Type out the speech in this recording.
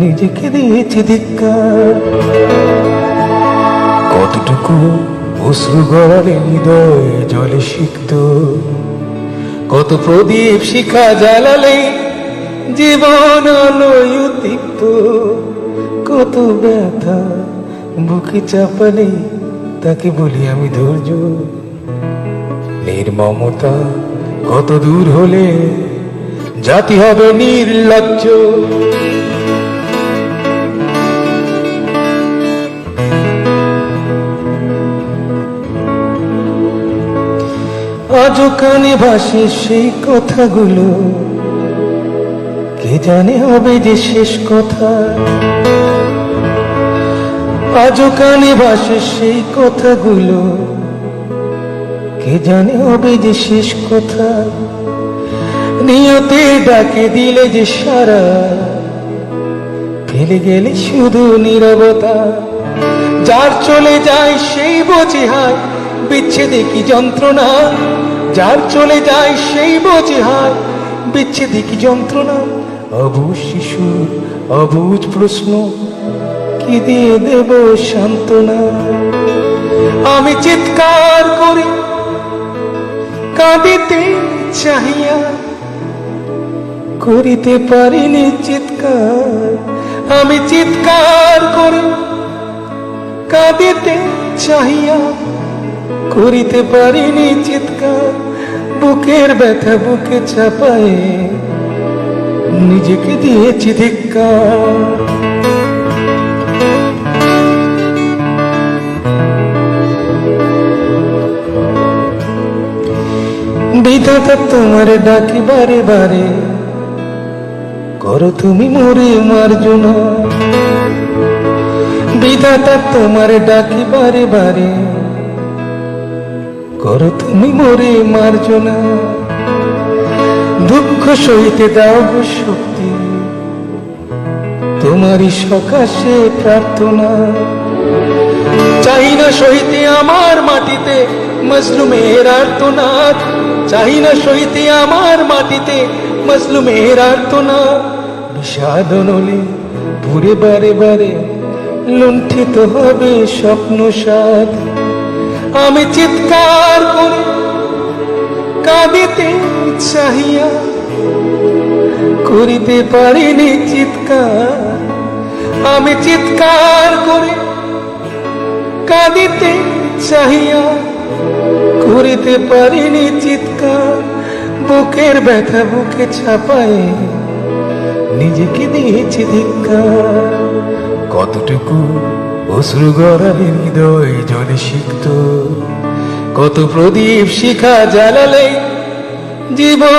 নিজেকে দিয়েছি ধিক্কার। কতটুকু অশ্রু গড়ালে হৃদয় জলে সিক্ত, কত প্রদীপ শিখা জ্বালালে জীবন আলোয় উদ্দীপ্ত, কত ব্যথা বুকে চাপালে তাকে বলি আমি ধৈর্য। নির্মমতা কত দূর হলে জাতি হবে নির্লজ্জ। আজও কানে ভাসে সেই কথাগুলো। কে জানে হবে যে শেষ কথা? আজও কানে ভাসে সেই কথাগুলো। কে জানে হবে যে শেষ কথা? নিয়তে ডাকে দিলে যে সারা। ফেলে গেলে শুধু নীরবতা। যার চলে যায় সেই বোঝে হায় বিচ্ছেদে কি যন্ত্রণা? যার চলে যায় সেই বোঝে হায় বিচ্ছেদে কি যন্ত্রণা? অবুজ শিশুর অবুজ প্রশ্ন। কি দিয়ে দেব সান্ত্বনা? আমি চিৎকার করি, কাঁদিতে চাহিয়া। করিতে পারিনি চিৎকার। আমি চিৎকার করি, কাঁদিতে চাহিয়া। করিতে পারিনি চিৎকার, বুকের ব্যথা বুকে চাপায়ে নিজেকে দিয়েছি ধিক্কার। বিধাতা তোমার ডাকি বারে বারে, করো তুমি মরে মার্জনা। বিধাতা তোমার ডাকি বারে বারে করো তুমি মরে মার্জনা দুঃখ সইতে দাও শক্তি। তোমারই সকাশে প্রার্থনা। চাই না সইতে আমার মাটিতে মজলুমের আর্তনাদ। চাই না সইতে আমার মাটিতে মজলুমের আর্তনাদ। বিষাদ নলে পুরে বারে বারে লুণ্ঠিত হবে স্বপ্ন সাদ আমি চিৎকার করি, কাঁদিতে চাহিয়া করিতে পারিনি চিৎকার। আমি চিৎকার করি, কাঁদিতে চাহিয়া করিতে পারিনি চিৎকার। বুকের ব্যথা বুকে ছাপায় নিজেকে দিয়েছি ধিক্কার। কতটুকু অশ্রু গড়ালে হৃদয় জলে শিখত কত প্রদীপ শিখা জ্বালালে জীবন